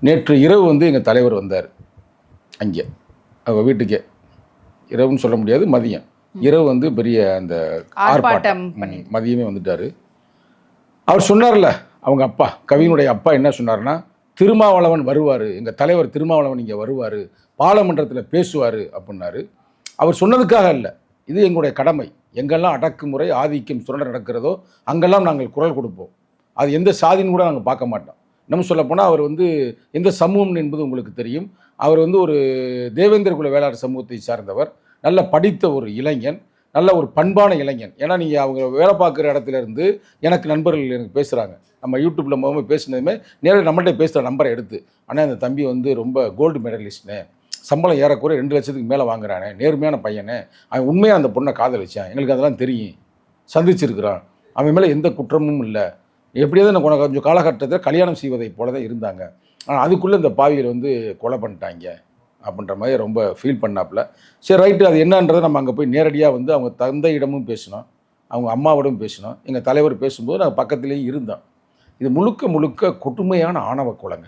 நேற்று இரவு வந்து எங்கள் தலைவர் வந்தார். அங்கே. அவங்க வீட்டுக்கே. இரவுன்னு சொல்ல முடியாது மதியம். இரவு வந்து பெரிய அந்த ஆர்ப்பாட்டம் மதியமே வந்துட்டார். அவர் சொன்னார்ல அவங்க அப்பா கவினுடைய அப்பா என்ன சொன்னார்னா திருமாவளவன் வருவார் எங்கள் தலைவர் திருமாவளவன் இங்கே வருவார் பாராளுமன்றத்தில் பேசுவார் அப்படின்னாரு. அவர் சொன்னதுக்காக இல்லை இது எங்களுடைய கடமை. எங்கெல்லாம் அடக்குமுறை ஆதிக்கம் சுரண்ட நடக்கிறதோ அங்கெல்லாம் நாங்கள் குரல் கொடுப்போம். அது எந்த சாதின்னு கூட நாங்கள் பார்க்க மாட்டோம். நம்ம சொல்லப்போனால் அவர் வந்து எந்த சமூகம் என்பது உங்களுக்கு தெரியும். அவர் வந்து ஒரு தேவேந்திர குல வேளாளர் சமூகத்தை சார்ந்தவர். நல்ல படித்த ஒரு இளைஞன். நல்ல ஒரு பண்பான இளைஞன். ஏன்னா நீங்கள் அவங்க வேலை பார்க்குற இடத்துல இருந்து எனக்கு நண்பர்கள் எனக்கு பேசுகிறாங்க நம்ம யூடியூப்பில் மூலமாக பேசினதுமே நேரில் நம்மள்கிட்ட பேசுகிற நம்பரை எடுத்து ஆனால் அந்த தம்பி வந்து ரொம்ப கோல்டு மெடலிஸ்ட்னு சம்பளம் ஏறக்குறைய ரெண்டு லட்சத்துக்கு மேலே வாங்குறானே. நேர்மையான பையனே. அவன் உண்மையாக அந்த பொண்ணை காதலிச்சான். எங்களுக்கு அதெல்லாம் தெரியும். சந்திச்சிருக்கிறான். அவன் மேலே எந்த குற்றமும் இல்லை. எப்படியாவது நான் கொ- கொஞ்சம் காலகட்டத்தில் கல்யாணம் செய்வதை போல தான் இருந்தாங்க. ஆனால் அதுக்குள்ளே இந்த பாவியர் வந்து கொலை பண்ணிட்டாங்க அப்படின்ற மாதிரி ரொம்ப ஃபீல் பண்ணாப்புல. சரி ரைட்டு அது என்னன்றதை நம்ம அங்கே போய் நேரடியாக வந்து அவங்க தந்தையிடமும் பேசினோம். அவங்க அம்மாவிடம் பேசினோம். எங்கள் தலைவர் பேசும்போது நாங்கள் பக்கத்துலேயும் இருந்தோம். இது முழுக்க முழுக்க கொடுமையான ஆணவ குலங்க.